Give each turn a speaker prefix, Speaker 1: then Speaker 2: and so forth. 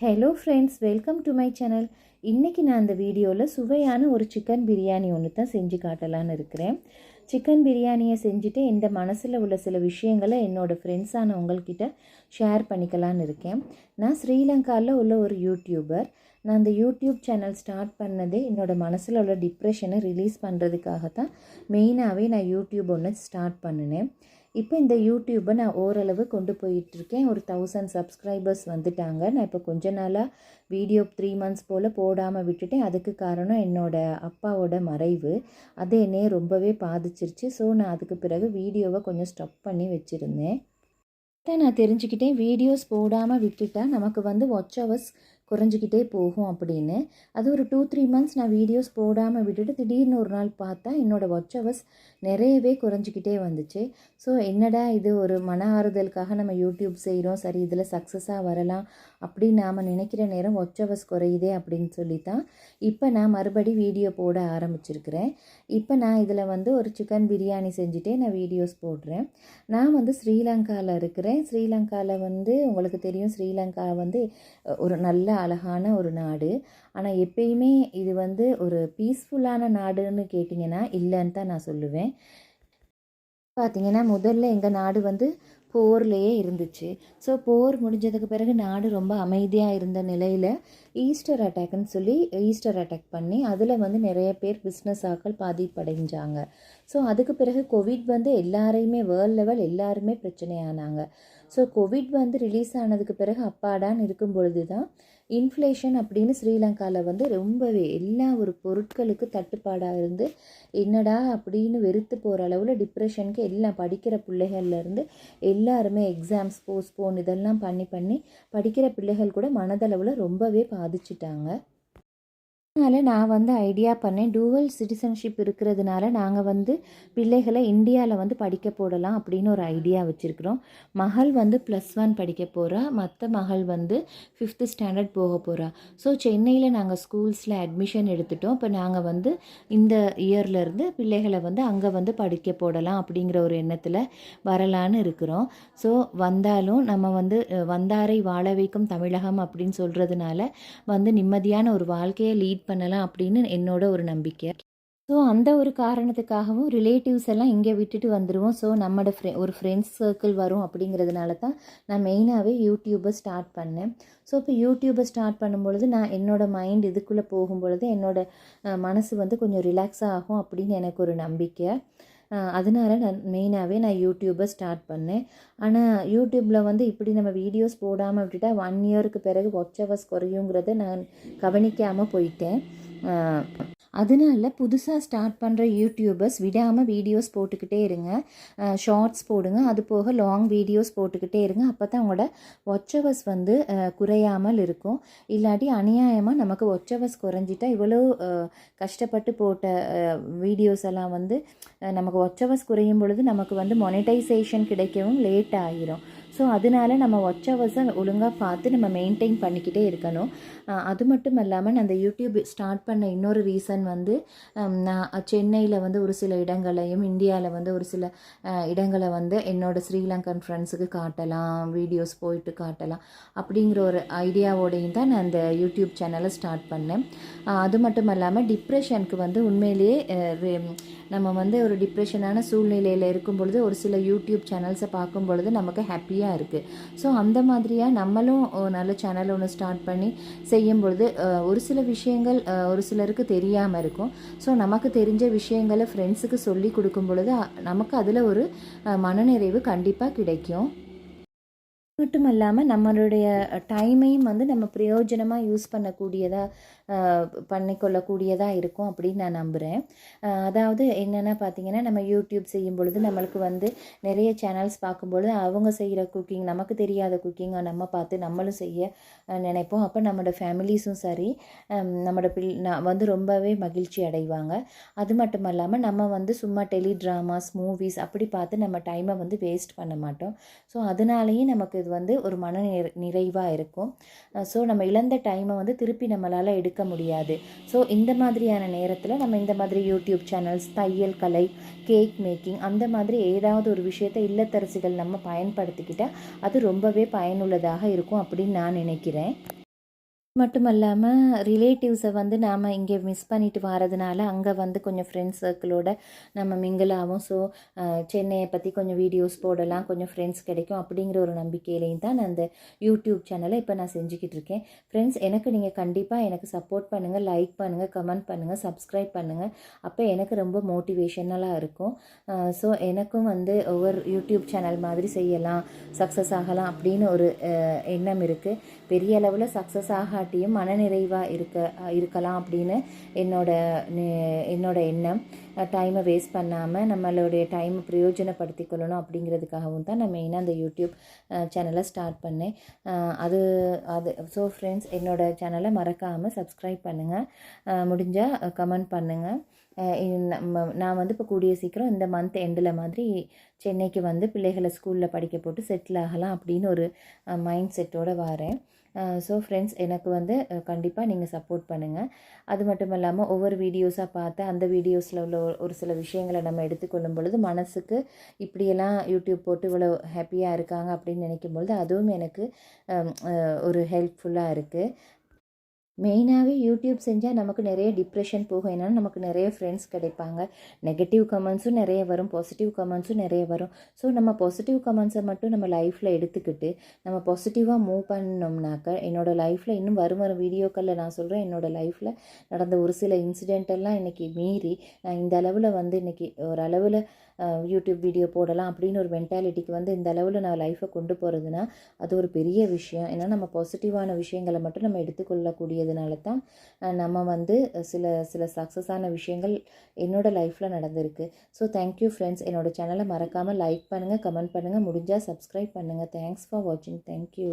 Speaker 1: Hello friends welcome to my channel இன்றைக்கி நான் இந்த வீடியோவில் சுவையான ஒரு சிக்கன் பிரியாணி ஒன்று தான் செஞ்சு காட்டலான்னு இருக்கிறேன். சிக்கன் பிரியாணியை செஞ்சுட்டு இந்த மனசில் உள்ள சில விஷயங்களை என்னோடய ஃப்ரெண்ட்ஸான உங்கள்கிட்ட ஷேர் பண்ணிக்கலான்னு இருக்கேன். நான் ஸ்ரீலங்காவில் உள்ள ஒரு யூடியூபர் நான் அந்த யூடியூப் சேனல் ஸ்டார்ட் பண்ணதே என்னோடய மனசில் உள்ள டிப்ரெஷனை ரிலீஸ் பண்ணுறதுக்காக தான் மெயினாகவே நான் யூடியூப் ஒன்று ஸ்டார்ட் பண்ணினேன். இப்போ இந்த யூடியூப்பை நான் ஓரளவு கொண்டு போயிட்டுருக்கேன். ஒரு தௌசண்ட் சப்ஸ்கிரைபர்ஸ் வந்துட்டாங்க. நான் இப்போ கொஞ்ச நாளாக வீடியோ த்ரீ மந்த்ஸ் போல் போடாமல் விட்டுட்டேன். அதுக்கு காரணம் என்னோடய அப்பாவோட மறைவு. அது என்னையே ரொம்பவே பாதிச்சிருச்சு. ஸோ நான் அதுக்கு பிறகு வீடியோவை கொஞ்சம் ஸ்டப் பண்ணி வச்சுருந்தேன். நான் தெரிஞ்சுக்கிட்டேன். வீடியோஸ் போடாமல் விட்டுட்டா நமக்கு வந்து வாட்ச் ஹவர்ஸ் குறைஞ்சிக்கிட்டே போகும் அப்படின்னு. அது ஒரு டூ த்ரீ மந்த்ஸ் நான் வீடியோஸ் போடாமல் விட்டுட்டு திடீர்னு ஒரு நாள் பார்த்தா என்னோடய வாட்ச் ஹவர்ஸ் நிறையவே குறைஞ்சிக்கிட்டே வந்துச்சு. ஸோ என்னடா இது ஒரு மன ஆறுதலுக்காக நம்ம யூடியூப் செய்கிறோம் சரி இதில் சக்ஸஸாக வரலாம். அப்படின்னு நாம் நினைக்கிற நேரம் வாட்ச் ஹவர்ஸ் குறையுதே அப்படின்னு சொல்லி தான் இப்போ நான் மறுபடி வீடியோ போட ஆரம்பிச்சிருக்கிறேன். இப்போ நான் இதில் வந்து ஒரு சிக்கன் பிரியாணி செஞ்சுட்டே நான் வீடியோஸ் போடுறேன். நான் வந்து ஸ்ரீலங்காவில் இருக்கிறேன். ஸ்ரீலங்காவில் வந்து உங்களுக்கு தெரியும். ஸ்ரீலங்கா வந்து ஒரு நல்ல அழகான ஒரு நாடு. ஆனால் எப்பயுமே இது வந்து ஒரு பீஸ்ஃபுல்லான நாடுன்னு கேட்டிங்கன்னா இல்லைன்னு தான் நான் சொல்லுவேன். பார்த்திங்கன்னா முதல்ல எங்கள் நாடு வந்து போர்லேயே இருந்துச்சு. ஸோ போர் முடிஞ்சதுக்கு பிறகு நாடு ரொம்ப அமைதியாக இருந்த நிலையில் ஈஸ்டர் அட்டாக்னு சொல்லி ஈஸ்டர் அட்டாக் பண்ணி அதில் வந்து நிறைய பேர் பிஸ்னஸ் ஆக்கள் பாதிப்படைஞ்சாங்க. ஸோ அதுக்கு பிறகு கோவிட் வந்து எல்லாரையுமே வேர்ல்ட் லெவல் எல்லாருமே பிரச்சனையானாங்க. ஸோ கோவிட் வந்து ரிலீஸ் ஆனதுக்கு பிறகு அப்பாடான்னு இருக்கும் பொழுது தான் இன்ஃப்ளேஷன் அப்படின்னு ஸ்ரீலங்காவில் வந்து ரொம்பவே எல்லா ஒரு பொருட்களுக்கு தட்டுப்பாடாக இருந்து என்னடா அப்படின்னு வெறுத்து போகிற அளவில் டிப்ரெஷனுக்கு எல்லாம் படிக்கிற பிள்ளைகள்லேருந்து எல்லாருமே எக்ஸாம்ஸ் போஸ்ட்போன் இதெல்லாம் பண்ணி பண்ணி படிக்கிற பிள்ளைகள் கூட மனதளவில் ரொம்பவே பாதிச்சிட்டாங்க. அதனால் நான் வந்து ஐடியா பண்ணேன். டூவல் சிட்டிசன்ஷிப் இருக்கிறதுனால நாங்கள் வந்து பிள்ளைகளை இந்தியாவில் வந்து படிக்க போடலாம் அப்படின்னு ஒரு ஐடியா வச்சுருக்குறோம். மகள் வந்து ப்ளஸ் ஒன் படிக்க போகிறா மற்ற மகள் வந்து ஃபிஃப்த்து ஸ்டாண்டர்ட் போக போகிறா ஸோ சென்னையில் நாங்கள் ஸ்கூல்ஸில் அட்மிஷன் எடுத்துட்டோம். இப்போ நாங்கள் வந்து இந்த இயர்லேருந்து பிள்ளைகளை வந்து அங்கே வந்து படிக்க போடலாம் அப்படிங்கிற ஒரு எண்ணத்தில் வரலான்னு இருக்கிறோம். ஸோ வந்தாலும் நம்ம வந்து வந்தாரை வாழ வைக்கும் தமிழகம் அப்படின்னு சொல்கிறதுனால வந்து நிம்மதியான ஒரு வாழ்க்கையை லீட் பண்ணலாம் அப்படின்னு என்னோட ஒரு நம்பிக்கை. ஸோ அந்த ஒரு காரணத்துக்காகவும் ரிலேட்டிவ்ஸ் எல்லாம் இங்கே விட்டுட்டு வந்துடுவோம் ஸோ நம்மளோட ஃப்ரெ ஒரு ஃப்ரெண்ட்ஸ் சர்க்கிள் வரும் அப்படிங்கிறதுனால தான் நான் மெயினாகவே யூடியூப்பை ஸ்டார்ட் பண்ணேன். ஸோ இப்போ யூடியூப்பை ஸ்டார்ட் பண்ணும்பொழுது நான் என்னோடய மைண்ட் இதுக்குள்ளே போகும்பொழுது என்னோடய மனசு வந்து கொஞ்சம் ரிலாக்ஸ் ஆகும் அப்படின்னு எனக்கு ஒரு நம்பிக்கை. அதனால நான் மெயினாகவே நான் யூடியூப்பை ஸ்டார்ட் பண்ணேன். ஆனால் யூடியூப்பில் வந்து இப்படி நம்ம வீடியோஸ் போடாமல் விட்டுட்டா ஒன் இயருக்கு பிறகு வாட்ச் ஹவர்ஸ் குறையுங்கிறத நான் கவனிக்காமல் போயிட்டேன். அதனால புதுசாக ஸ்டார்ட் பண்ணுற யூடியூபர்ஸ் விடாமல் வீடியோஸ் போட்டுக்கிட்டே இருங்க. ஷார்ட்ஸ் போடுங்க. அது போக லாங் வீடியோஸ் போட்டுக்கிட்டே இருங்க. அப்போ தான் உங்களோட ஒச்சவஸ் வந்து குறையாமல் இருக்கும். இல்லாட்டி அநியாயமாக நமக்கு ஒச்சவஸ் குறைஞ்சிட்டா இவ்வளோ கஷ்டப்பட்டு போட்ட வீடியோஸ் எல்லாம் வந்து நமக்கு ஒச்சவஸ் குறையும் பொழுது நமக்கு வந்து மொனிட்டைசேஷன் கிடைக்கவும் லேட் ஆகிரும் ஸோ அதனால நம்ம ஒச் ஹவர்ஸை ஒழுங்காக பார்த்து நம்ம மெயின்டைன் பண்ணிக்கிட்டே இருக்கணும். அது மட்டும் இல்லாமல் நான் அந்த யூடியூப் ஸ்டார்ட் பண்ண இன்னொரு ரீசன் வந்து நான் சென்னையில் வந்து ஒரு சில இடங்களையும் இந்தியாவில் வந்து ஒரு சில இடங்களை வந்து என்னோடய ஸ்ரீலங்கன் ஃப்ரெண்ட்ஸுக்கு காட்டலாம் வீடியோஸ் போயிட்டு காட்டலாம் அப்படிங்கிற ஒரு ஐடியாவோடையும் தான் நான் அந்த யூடியூப் சேனலை ஸ்டார்ட் பண்ணேன். அது மட்டும் இல்லாமல் டிப்ரெஷனுக்கு வந்து உண்மையிலேயே நம்ம வந்து ஒரு டிப்ரெஷனான சூழ்நிலையில் இருக்கும் பொழுது ஒரு சில யூடியூப் சேனல்ஸை பார்க்கும் பொழுது நமக்கு ஹாப்பியாக இருக்குது ஸோ அந்த மாதிரியாக நம்மளும் நல்ல சேனல் ஒன்று ஸ்டார்ட் பண்ணி செய்யும் பொழுது ஒரு சில விஷயங்கள் ஒரு சிலருக்கு தெரியாமல் இருக்கும். ஸோ நமக்கு தெரிஞ்ச விஷயங்களை ஃப்ரெண்ட்ஸுக்கு சொல்லி கொடுக்கும் பொழுது நமக்கு அதில் ஒரு மனநிறைவு கண்டிப்பாக கிடைக்கும். மட்டும் இல்லாமல் நம்மளுடைய டைமையும் வந்து நம்ம பிரயோஜனமாக யூஸ் பண்ணக்கூடியதாக பண்ணிக்கொள்ளக்கூடியதாக இருக்கும் அப்படின்னு நான் நம்புகிறேன் அதாவது என்னென்னா பார்த்தீங்கன்னா நம்ம யூடியூப் செய்யும் பொழுது நம்மளுக்கு வந்து நிறைய சேனல்ஸ் பார்க்கும்பொழுது அவங்க செய்கிற குக்கிங் நமக்கு தெரியாத குக்கிங்கை நம்ம பார்த்து நம்மளும் செய்ய நினைப்போம். அப்போ நம்மளோட ஃபேமிலிஸும் சரி நம்மளோட பிள் வந்து ரொம்பவே மகிழ்ச்சி அடைவாங்க. அது மட்டும் இல்லாமல் நம்ம வந்து சும்மா டெலி ட்ராமாஸ் மூவிஸ் அப்படி பார்த்து நம்ம டைமை வந்து வேஸ்ட் பண்ண மாட்டோம். ஸோ அதனாலேயும் நமக்கு அப்படின்றது வந்து ஒரு மன நிறைவாக இருக்கும். ஸோ நம்ம இழந்த டைமை வந்து திருப்பி நம்மளால் எடுக்க முடியாது. ஸோ இந்த மாதிரியான நேரத்தில் நம்ம இந்த மாதிரி யூடியூப் சேனல்ஸ் தையல் கலை கேக் மேக்கிங் அந்த மாதிரி ஏதாவது ஒரு விஷயத்தை இல்லத்தரசிகள் நம்ம பயன்படுத்திக்கிட்டால் அது ரொம்பவே பயனுள்ளதாக இருக்கும் அப்படின்னு நான் நினைக்கிறேன். மட்டும் இல்லாமல் ரிலேட்டிவ்ஸை வந்து நாம் இங்கே மிஸ் பண்ணிட்டு வரதுனால அங்கே வந்து கொஞ்சம் ஃப்ரெண்ட்ஸ் சர்க்கிளோட நம்ம மிங்கிளாகவும் ஸோ சென்னையை பற்றி கொஞ்சம் வீடியோஸ் போடலாம். கொஞ்சம் ஃப்ரெண்ட்ஸ் கிடைக்கும் அப்படிங்கிற ஒரு நம்பிக்கையிலையும் தான் நான் அந்த யூடியூப் சேனலை இப்போ நான் செஞ்சுக்கிட்டு இருக்கேன். ஃப்ரெண்ட்ஸ் எனக்கு நீங்கள் கண்டிப்பாக எனக்கு சப்போர்ட் பண்ணுங்கள் லைக் பண்ணுங்கள் கமெண்ட் பண்ணுங்கள் சப்ஸ்கிரைப் பண்ணுங்கள் அப்போ எனக்கு ரொம்ப மோட்டிவேஷனலாக இருக்கும். ஸோ எனக்கும் வந்து ஒவ்வொரு யூடியூப் சேனல் மாதிரி செய்யலாம் சக்ஸஸ் ஆகலாம் அப்படின்னு ஒரு எண்ணம் இருக்குது பெரிய அளவில் சக்ஸஸ் ஆகாட்டியும் மனநிறைவாக இருக்க இருக்கலாம் அப்படின்னு என்னோட என்னோட எண்ணம். டைமை வேஸ்ட் பண்ணாமல் நம்மளுடைய டைமை பிரயோஜனப்படுத்திக்கொள்ளணும் அப்படிங்கிறதுக்காகவும் தான் நான் மெயினாக அந்த யூடியூப் சேனலை ஸ்டார்ட் பண்ணேன். அது அது ஸோ ஃப்ரெண்ட்ஸ் என்னோட சேனலை மறக்காமல் சப்ஸ்கிரைப் பண்ணுங்கள் முடிஞ்சால் கமெண்ட் பண்ணுங்கள் நம்ம நான் வந்து இப்போ கூடிய சீக்கிரம் இந்த மந்த் எண்டில் மாதிரி சென்னைக்கு வந்து பிள்ளைகளை ஸ்கூலில் படிக்க போட்டு செட்டில் ஆகலாம் அப்படின்னு ஒரு மைண்ட் செட்டோடு வரேன். ஸோ ஃப்ரெண்ட்ஸ் எனக்கு வந்து கண்டிப்பாக நீங்கள் சப்போர்ட் பண்ணுங்கள் அது மட்டும் இல்லாமல் ஒவ்வொரு வீடியோஸாக பார்த்து அந்த வீடியோஸில் உள்ள ஒரு- சில விஷயங்களை நம்ம எடுத்துக்கொள்ளும் பொழுது மனசுக்கு இப்படியெல்லாம் யூடியூப் போட்டு இவ்வளோ ஹாப்பியாக இருக்காங்க அப்படின்னு நினைக்கும் பொழுது அதுவும் எனக்கு ஒரு ஹெல்ப்ஃபுல்லாக இருக்குது மெயினாகவே யூடியூப் செஞ்சால் நமக்கு நிறைய டிப்ரெஷன் போகும். ஏன்னா நமக்கு நிறைய ஃப்ரெண்ட்ஸ் கிடைப்பாங்க. நெகட்டிவ் கமெண்ட்ஸும் நிறைய வரும். பாசிட்டிவ் கமெண்ட்ஸும் நிறைய வரும். ஸோ நம்ம பாசிட்டிவ் கமெண்ட்ஸை மட்டும் நம்ம லைஃப்பில் எடுத்துக்கிட்டு நம்ம பாசிட்டிவாக மூவ் பண்ணோம்னாக்க என்னோடய லைஃப்பில் இன்னும் வரும் வரும் வீடியோக்களில் நான் சொல்கிறேன் என்னோடய லைஃப்பில் நடந்த ஒரு சில இன்சிடெண்ட்டெல்லாம் இன்றைக்கி மீறி நான் இந்த அளவில் வந்து இன்றைக்கி ஒரு அளவில் யூடியூப் வீடியோ போடலாம் அப்படின்னு ஒரு மென்டாலிட்டிக்கு வந்து இந்த அளவில் நான் லைஃப்பை கொண்டு போகிறதுனா அது ஒரு பெரிய விஷயம். ஏன்னா நம்ம பாசிட்டிவான விஷயங்களை மட்டும் நம்ம எடுத்துக்கொள்ளக்கூடிய எடுத்துக்கொள்ளக்கூடியதுனால தான் நம்ம வந்து சில சில சக்ஸஸான விஷயங்கள் என்னோட லைஃப்பில் நடந்திருக்கு. ஸோ தேங்க்யூ ஃப்ரெண்ட்ஸ் என்னோட சேனலை மறக்காமல் லைக் பண்ணுங்கள் கமெண்ட் பண்ணுங்கள் முடிஞ்சால் சப்ஸ்கிரைப் பண்ணுங்கள் தேங்க்ஸ் ஃபார் வாட்சிங் தேங்க்யூ